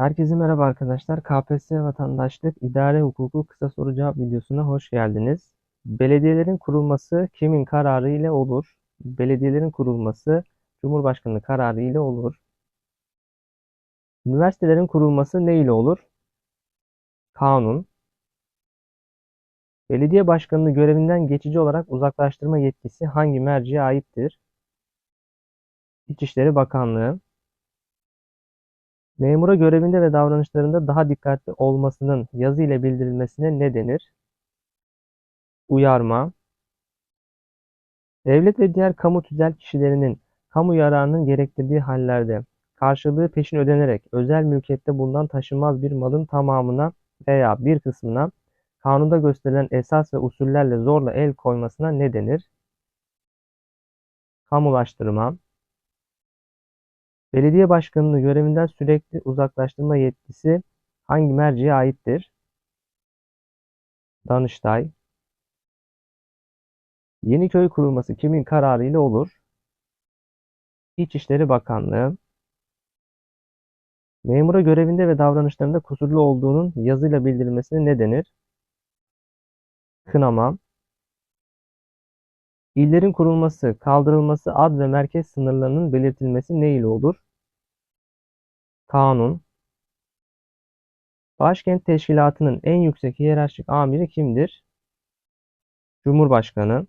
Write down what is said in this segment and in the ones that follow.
Herkese merhaba arkadaşlar. KPSS Vatandaşlık İdare Hukuku Kısa Soru Cevap videosuna hoş geldiniz. Belediyelerin kurulması kimin kararı ile olur? Belediyelerin kurulması Cumhurbaşkanı kararı ile olur. Üniversitelerin kurulması ne ile olur? Kanun. Belediye başkanını görevinden geçici olarak uzaklaştırma yetkisi hangi merciye aittir? İçişleri Bakanlığı. Memura görevinde ve davranışlarında daha dikkatli olmasının yazı ile bildirilmesine ne denir? Uyarma. Devlet ve diğer kamu tüzel kişilerinin kamu yararının gerektirdiği hallerde karşılığı peşin ödenerek özel mülkiyette bulunan taşınmaz bir malın tamamına veya bir kısmına kanunda gösterilen esas ve usullerle zorla el koymasına ne denir? Kamulaştırma. Belediye başkanını görevinden sürekli uzaklaştırma yetkisi hangi merciye aittir? Danıştay. Yeni köy kurulması kimin kararı ile olur? İçişleri Bakanlığı. Memura görevinde ve davranışlarında kusurlu olduğunun yazıyla bildirilmesine ne denir? Kınama. İllerin kurulması, kaldırılması, ad ve merkez sınırlarının belirtilmesi ne ile olur? Kanun. Başkent Teşkilatı'nın en yüksek hiyerarşik amiri kimdir? Cumhurbaşkanı.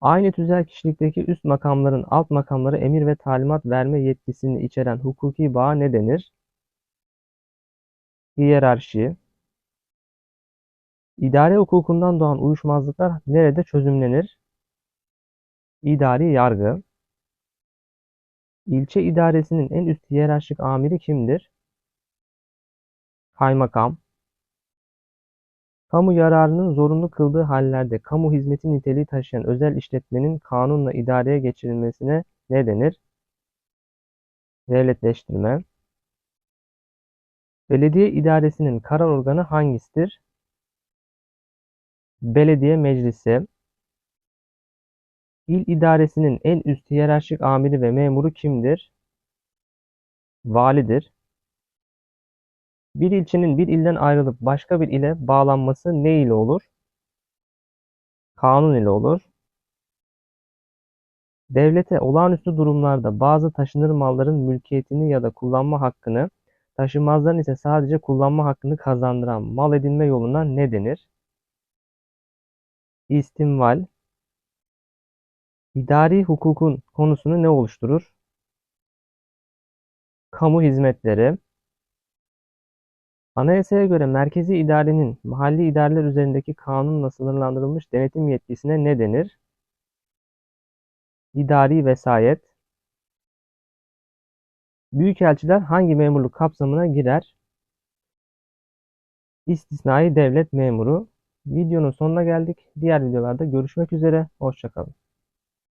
Aynı tüzel kişilikteki üst makamların alt makamlara emir ve talimat verme yetkisini içeren hukuki bağa ne denir? Hiyerarşi. İdare hukukundan doğan uyuşmazlıklar nerede çözümlenir? İdari yargı. İlçe idaresinin en üst hiyerarşik amiri kimdir? Kaymakam. Kamu yararının zorunlu kıldığı hallerde kamu hizmeti niteliği taşıyan özel işletmenin kanunla idareye geçirilmesine ne denir? Devletleştirme. Belediye idaresinin karar organı hangisidir? Belediye Meclisi. İl idaresinin en üst hiyerarşik amiri ve memuru kimdir? Validir. Bir ilçenin bir ilden ayrılıp başka bir ile bağlanması ne ile olur? Kanun ile olur. Devlete olağanüstü durumlarda bazı taşınır malların mülkiyetini ya da kullanma hakkını, taşınmazların ise sadece kullanma hakkını kazandıran mal edinme yoluna ne denir? İstimval. İdari hukukun konusunu ne oluşturur? Kamu hizmetleri. Anayasaya göre merkezi idarenin mahalli idareler üzerindeki kanunla sınırlandırılmış denetim yetkisine ne denir? İdari vesayet. Büyükelçiler hangi memurluk kapsamına girer? İstisnai devlet memuru. Videonun sonuna geldik. Diğer videolarda görüşmek üzere. Hoşçakalın.